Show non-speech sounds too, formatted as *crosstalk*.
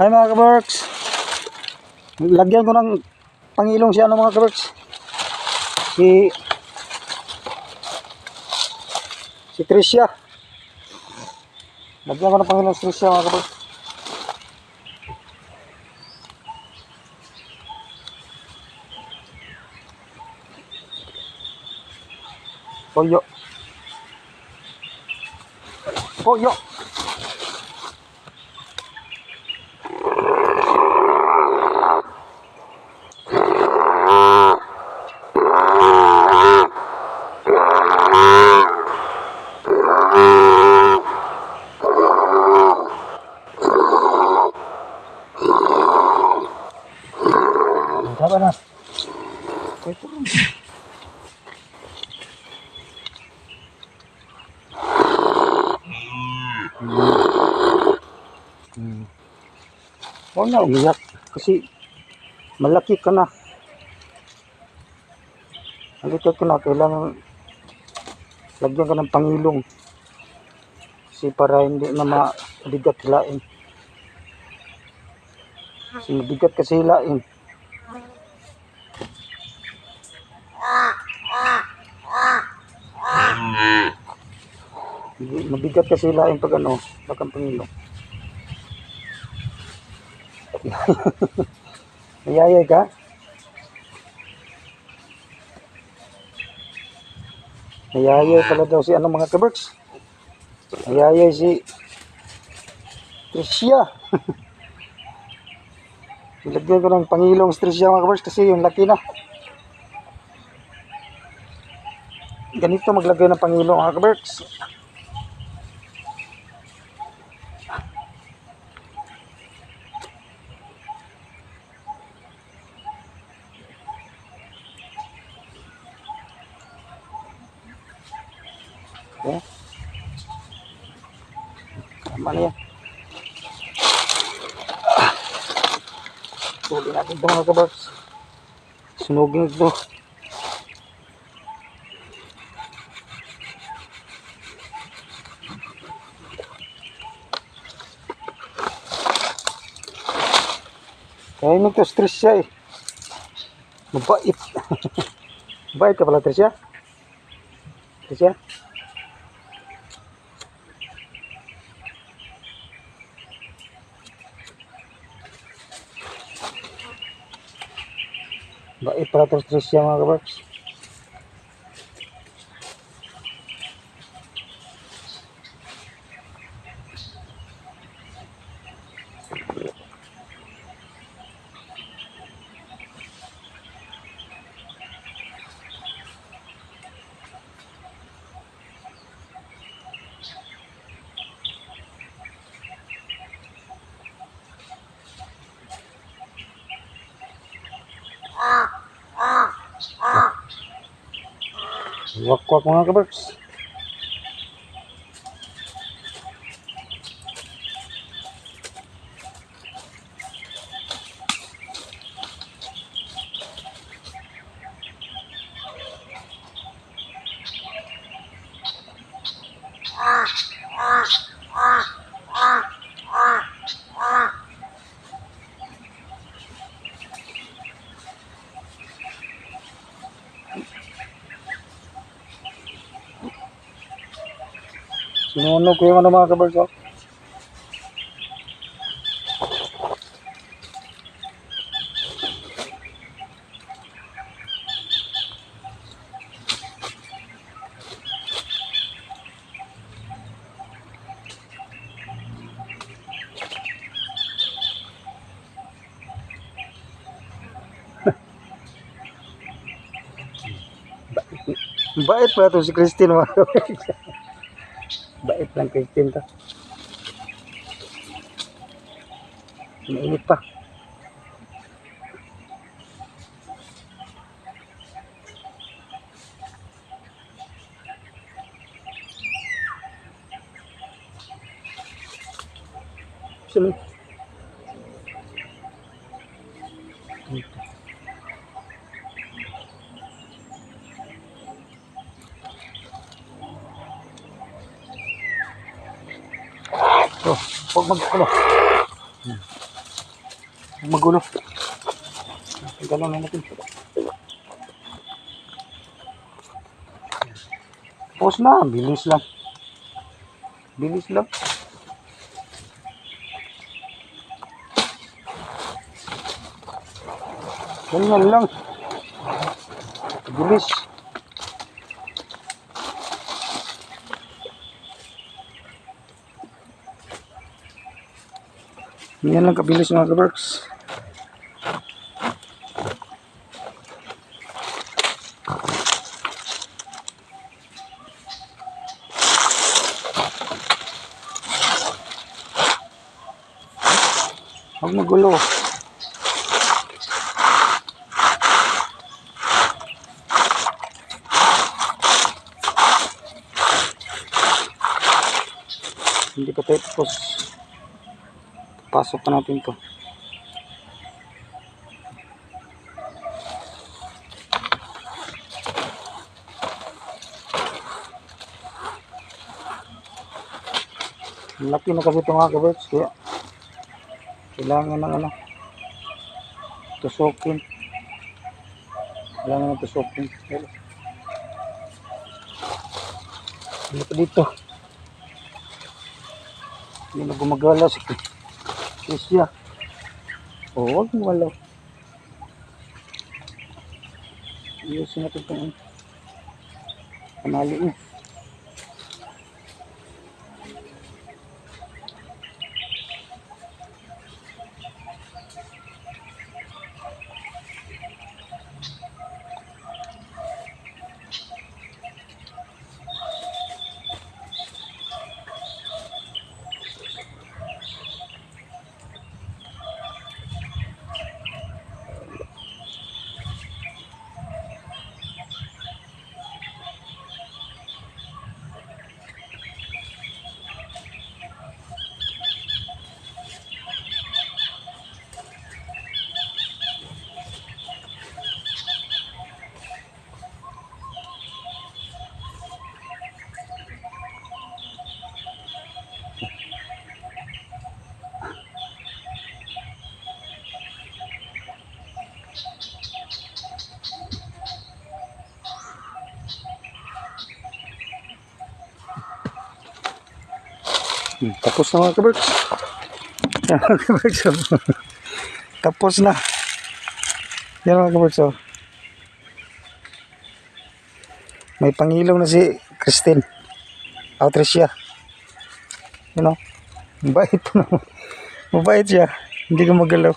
Hi mga kabarks. Lagyan ko ng pangilong si ano mga kabarks. Si si Tricia. Lagyan ko ng pangilong si Tricia mga kabarks. Poyo. Poyo. Tama na. Ito. Hmm. Huwag na umiyak kasi malaki ka na. Malaki ka na, kailangan lagyan ka ng pangilong. Kasi para hindi na mabigat hilain. Kasi mabigat kasi hilain. Mabigat kasi hilain pag ano, pag ang. Mayayay *laughs* ka? Mayayay pala daw si ano mga kaberks. Mayayay si Tricia. *laughs* Ilagyan ko ng pangilong Tricia mga kaberks kasi yung laki na. Ganito maglagay ng pangilong mga kaberks. Tama na yan. Huli natin ito mga kabars. Sunugin ito. Kaya nito stress siya eh. Mabait. *laughs* Mabait ka pala Tricia. Tricia. Bait pala ito Tricia mga kabars. વક્કો કોને ખબર? Sinunog ko yung ano mga kabars. Oh. *laughs* Bait pa ito si Christine mga. *laughs* Bait lang Christine to. Mainit pa. Sino? Oh, huwag mag ano. Hmm. Magulo. Galon na natin. Tapos na, bilis lang. Bilis lang. Ganyan lang. Bilis. Ganyan lang kabilis mga kabarks. Huwag magulo. Hindi pa tayo tapos. Pasok pa natin to. Laki na kasi ito mga kabirds. Kaya kailangan ng ano tusukin. Kailangan ng tusukin. Hindi pa dito. Hindi na gumagala si Krisya. Oo, mo wala. Iusin natin itong kanali niya. Hmm, Tapos na mga kabarks. Yan *laughs* mga kabarks. oh. Tapos na. Yan mga kabarks. oh. May pangilong na si Christine. Autricia. You know. Mabait *laughs* na. Mabait siya. Hindi ka magalaw.